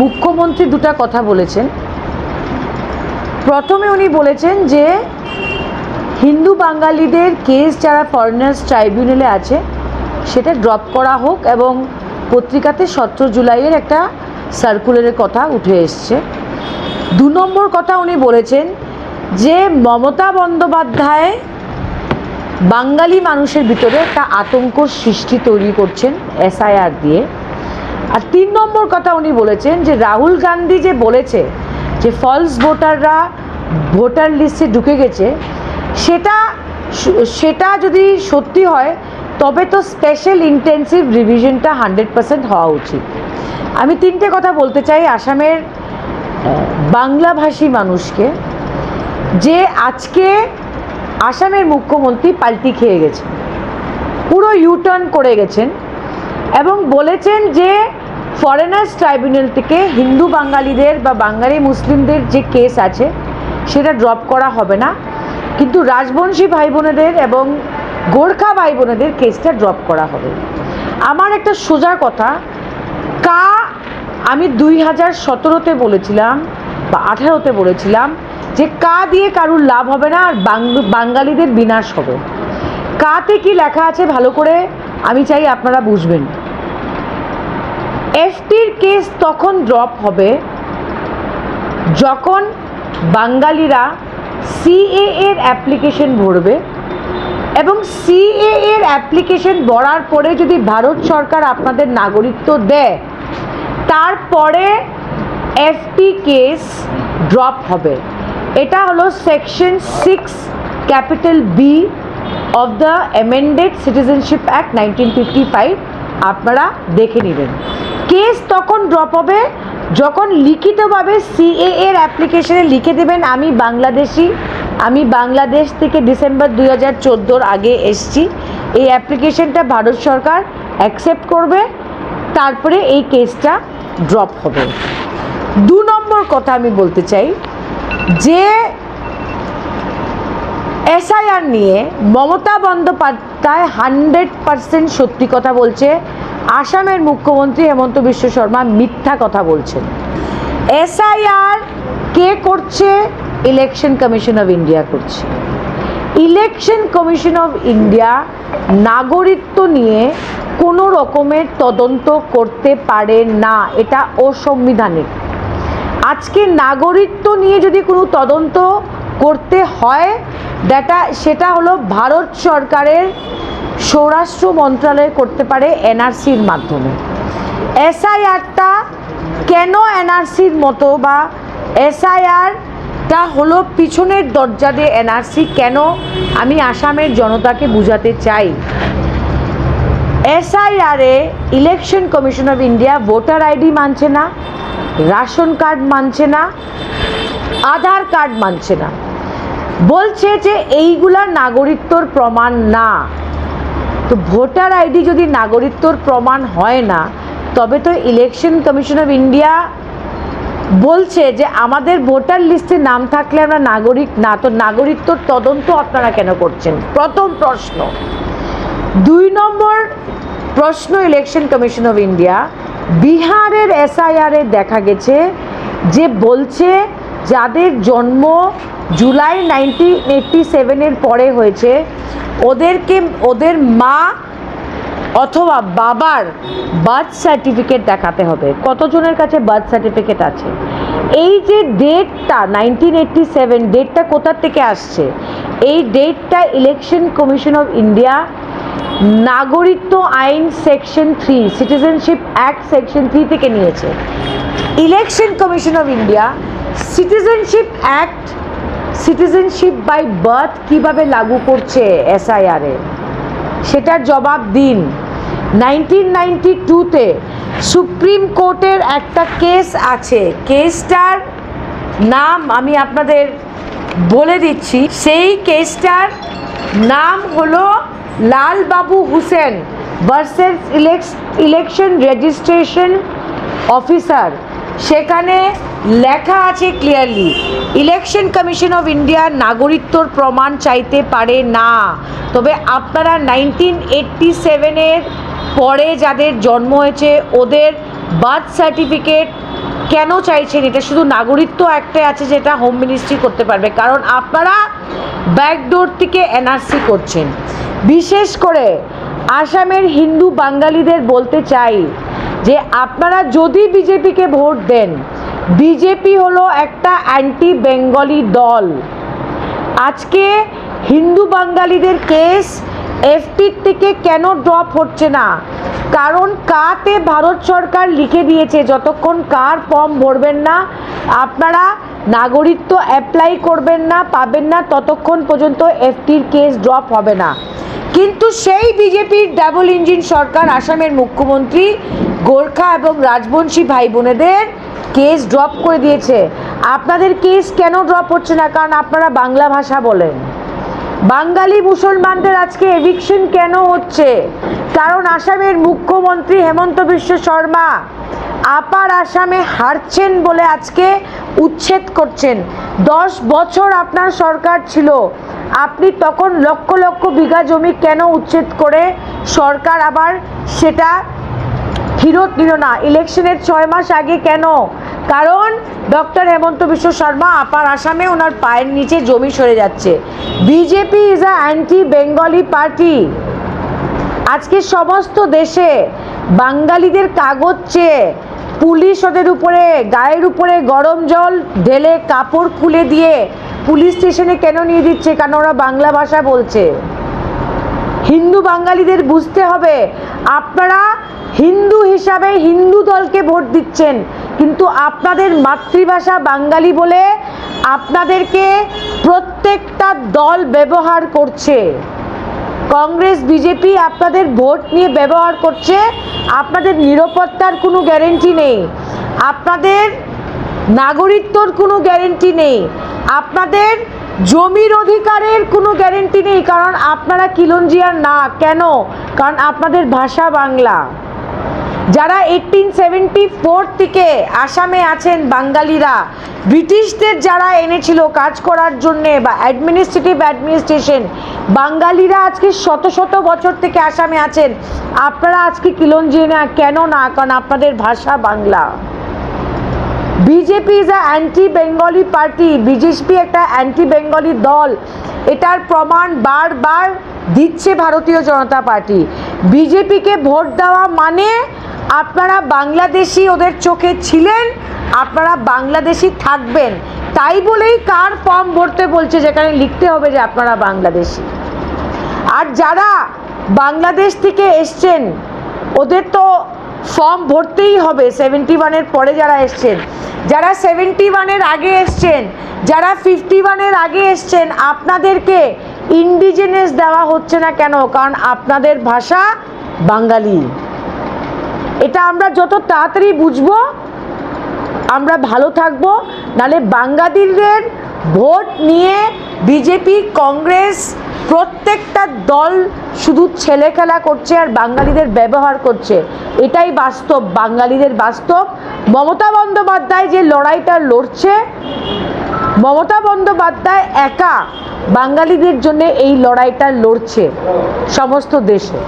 মুখ্যমন্ত্রী দুটা কথা বলেছেন। প্রথমে উনি বলেছেন যে, হিন্দু বাঙালিদের কেস যারা ফরেনার্স ট্রাইব্যুনালে আছে, সেটা ড্রপ করা হোক এবং পত্রিকাতে সতেরো জুলাইয়ের একটা সার্কুলারের কথা উঠে এসছে। দু নম্বর কথা উনি বলেছেন যে, মমতা বন্দ্যোপাধ্যায় বাঙালি মানুষের ভিতরে একটা আতঙ্ক সৃষ্টি তৈরি করছেন এসআইআর দিয়ে। আর তিন নম্বর কথা উনি বলেছেন যে রাহুল গান্ধী যে বলেছে যে ফলস ভোটাররা ভোটার লিস্টে ঢুকে গেছে, সেটা সেটা যদি সত্যি হয়, তবে তো স্পেশাল ইন্টেন্সিভ রিভিশনটা হান্ড্রেড পার্সেন্ট হওয়া উচিত। আমি তিনটে কথা বলতে চাই আসামের বাংলাভাষী মানুষকে, যে আজকে আসামের মুখ্যমন্ত্রী পাল্টি খেয়ে গেছেন, পুরো ইউটার্ন করে গেছেন এবং বলেছেন যে ফরেনার্স ট্রাইব্যুনাল থেকে হিন্দু বাঙালিদের বা বাঙালি মুসলিমদের যে কেস আছে, সেটা ড্রপ করা হবে না। কিন্তু রাজবংশী ভাই বোনেদের এবং গোর্খা ভাই বোনেদের কেসটা ড্রপ করা হবে। আমার একটা সোজা কথা, কা আমি দুই হাজার সতেরোতে বলেছিলাম বা আঠারোতে বলেছিলাম যে কা দিয়ে কারুর লাভ হবে না আর বাঙালিদের বিনাশ হবে। কাতে কি লেখা আছে ভালো করে? আমি চাই আপনারা বুঝবেন। এফটির কেস তখন ড্রপ হবে যখন বাঙালিরা সিএ এর অ্যাপ্লিকেশন ভরবে এবং সিএ এর অ্যাপ্লিকেশন ভরার পরে যদি ভারত সরকার আপনাদের নাগরিকত্ব দেয়, তারপরে এফটি কেস ড্রপ হবে। এটা হলো section six, capital B of the amended citizenship act nineteen fifty five আপনারা দেখে নেবেন। কেস তখন ড্রপ হবে। যখন লিখিতভাবে সিএ এর অ্যাপ্লিকেশনে লিখে দেবেন, আমি বাংলাদেশি, আমি বাংলাদেশ থেকে ডিসেম্বর দুই হাজার চোদ্দোর আগে এসছি। এই অ্যাপ্লিকেশনটা ভারত সরকার অ্যাকসেপ্ট করবে, তারপরে এই কেসটা ড্রপ হবে। দু নম্বর কথা আমি বলতে চাই, যে এসআইআর নিয়ে মমতা বন্দ্যোপাধ্যায় হান্ড্রেড পারসেন্ট সত্যি কথা বলছে। আসামের মুখ্যমন্ত্রী হেমন্ত বিশ্ব শর্মা মিথ্যা কথা বলছেন। এসআইআর কে করছে? ইলেকশন কমিশন অফ ইন্ডিয়া করছে। ইলেকশন কমিশন অফ ইন্ডিয়া নাগরিকত্ব নিয়ে কোনো রকমের তদন্ত করতে পারে না, এটা অসংবিধানিক। আজকে নাগরিকত্ব নিয়ে যদি কোনো তদন্ত করতে হয় ডেটা সেটা হলো ভারত সরকারের স্বরাষ্ট্র মন্ত্রণালয় করতে পারে এনআরসির মাধ্যমে। এসআইআরটা কেন এনআরসির মতো বা এসআইআরটা হলো পিছনের দরজা দিয়ে এনআরসি কেন? আমি আসামের জনতাকে বুঝাতে চাই। এসআইআরে election commission of India voter ID মানছে না, রাশন কার্ড মানছে না, আধার কার্ড মানছে না। বলছে যে এইগুলা নাগরিকত্বর প্রমাণ না। তো ভোটার আইডি যদি নাগরিকত্বর প্রমাণ হয় না, তবে তো ইলেকশন কমিশন অফ ইন্ডিয়া বলছে যে আমাদের ভোটার লিস্টে নাম থাকলে আমরা নাগরিক না, তো নাগরিকত্বর তদন্ত আপনারা কেন করছেন? প্রথম প্রশ্ন। দুই নম্বর প্রশ্ন ইলেকশন কমিশন অফ ইন্ডিয়া, বিহারের এসআইআরে দেখা গেছে যে বলছে যাদের জন্ম জুলাই নাইনটিন এইটটি সেভেনের পরে হয়েছে ওদেরকে, ওদের মা অথবা বাবার বার্থ সার্টিফিকেট দেখাতে হবে। কতজনের কাছে বার্থ সার্টিফিকেট আছে? এই যে ডেটটা নাইনটিন এইটটি সেভেন ডেটটা কোথার থেকে আসছে? এই ডেটটা ইলেকশন কমিশন অফ ইন্ডিয়া নাগরিকত্ব আইন section three citizenship act section three থেকে নিয়েছে। Election commission of India citizenship act citizenship by birth কীভাবে লাগু করছে এসআইআরে সেটার জবাব দিন। নাইনটিন নাইনটি টুতে সুপ্রিম কোর্টের একটা কেস আছে। কেসটার নাম আমি আপনাদের বলে দিচ্ছি। সেই কেসটার নাম হলো Lalbabu Hussain versus election registration officer সেখানে লেখা আছে clearly election commission of India নাগরিকত্বর প্রমাণ চাইতে পারে না। তবে আপনারা নাইনটিন এইটটি সেভেনের পরে যাদের জন্ম হয়েছে, ওদের বার্থ সার্টিফিকেট কেন চাইছেন? এটা শুধু নাগরিকত্ব একটা আছে যেটা হোম মিনিস্ট্রি করতে পারবে। কারণ আপনারা ব্যাকডোর থেকে এনআরসি করছেন। বিশেষ করে আসামের হিন্দু বাঙালিদের বলতে চাই যে আপনারা যদি বিজেপিকে ভোট দেন বিজেপি হলো একটা অ্যান্টি বেঙ্গলি দল। আজকে হিন্দু বাঙালিদের কেস এফটির থেকে কেন ড্রপ হচ্ছে না? কারণ কাতে ভারত সরকার লিখে দিয়েছে? যতক্ষণ কার ফর্ম ভরবেন না, আপনারা নাগরিকত্ব অ্যাপ্লাই করবেন না, পাবেন না, ততক্ষণ পর্যন্ত এফটির কেস ড্রপ হবে না। কিন্তু সেই বিজেপির ডাবল ইঞ্জিন সরকার, আসামের মুখ্যমন্ত্রী, গোর্খা এবং রাজবংশী ভাই বোনেদের কেস ড্রপ করে দিয়েছে। আপনাদের কেস কেন ড্রপ হচ্ছে না? কারণ আপনারা বাংলা ভাষা বলেন। বাঙালি মুসলমানদের আজকে এভিকশন কেন হচ্ছে? কারণ আসামের মুখ্যমন্ত্রী হেমন্ত বিশ্ব শর্মা আপার আসামে হারছেন বলে আজকে উচ্ছেদ করছেন। দশ বছর আপনার সরকার ছিল। আপনি তখন লক্ষ লক্ষ বিঘা জমি কেন উচ্ছেদ করে সরকার আবার সেটা ফেরত নিল না ইলেকশনের ছয় মাস আগে কেন? কারণ ডক্টর হেমন্ত বিশ্ব শর্মা আপার আসামে ওনার পায়ের নিচে জমি সরে যাচ্ছে। BJP is a anti Bengali party আজকে সমস্ত দেশে বাঙালিদের কাগজ চেয়ে পুলিশ ওদের উপরে, গায়ের উপরে গরম জল ঢেলে কাপড় খুলে দিয়ে পুলিশ স্টেশনে কেন নিয়ে দিচ্ছে? কারণ ওরা বাংলা ভাষা বলছে? হিন্দু বাঙালিদের বুঝতে হবে। আপনারা হিন্দু হিসাবে হিন্দু দলকে ভোট দিচ্ছেন। কিন্তু আপনাদের মাতৃভাষা বাঙালি বলে আপনাদেরকে প্রত্যেকটা দল ব্যবহার করছে। কংগ্রেস, বিজেপি আপনাদের ভোট নিয়ে ব্যবহার করছে। আপনাদের নিরাপত্তার কোনো গ্যারেন্টি নেই। আপনাদের নাগরিকত্বর কোনো গ্যারেন্টি নেই। আপনাদের জমির অধিকারের কোনো গ্যারেন্টি নেই। কারণ আপনারা কিলঞ্জিয়ার না। কেন? কারণ আপনাদের ভাষা বাংলা। যারা এইটিন সেভেন্টি ফোর থেকে আসামে আছেন বাঙালিরা, ব্রিটিশদের যারা এনেছিল কাজ করার জন্যে বা অ্যাডমিনিস্ট্রেটিভ অ্যাডমিনিস্ট্রেশন বাঙালিরা আজকে শত শত বছর থেকে আসামে আছেন। আপনারা আজকে কিলঞ্জিয়া কেন না কারণ আপনাদের ভাষা Bangla. BJP is a anti Bengali party BJP একটা অ্যান্টি বেঙ্গলি দল। এটার প্রমাণ বারবার দিচ্ছে ভারতীয় জনতা পার্টি। বিজেপিকে ভোট দেওয়া মানে আপনারা বাংলাদেশি ওদের চোখে ছিলেন, আপনারা বাংলাদেশি থাকবেন। তাই বলেই কার ফর্ম ভরতে বলছে যেখানে লিখতে হবে যে আপনারা বাংলাদেশি। আর যারা বাংলাদেশ থেকে এসছেন, ওদের তো ফর্ম ভরতেই হবে সেভেন্টি ওয়ানের পরে যারা এসছেন। যারা সেভেন্টি ওয়ানের আগে এসছেন, যারা ফিফটি ওয়ানের আগে এসছেন, আপনাদেরকে ইন্ডিজেনাস দেওয়া হচ্ছে না কেন? কারণ আপনাদের ভাষা বাঙালি। এটা আমরা যত তাড়াতাড়ি বুঝব, আমরা ভালো থাকব, নালে বাঙালিদের ভোট নিয়ে বিজেপি, কংগ্রেস প্রত্যেকটা দল শুধু ছেলে খেলা করছে আর বাঙালিদের ব্যবহার করছে। এটাই বাস্তব বাঙালিদের বাস্তব। মমতা বন্দ্যোপাধ্যায় যে লড়াইটা লড়ছে, মমতা বন্দ্যোপাধ্যায় একা বাঙালিদের জন্য এই লড়াইটা লড়ছে সমস্ত দেশে।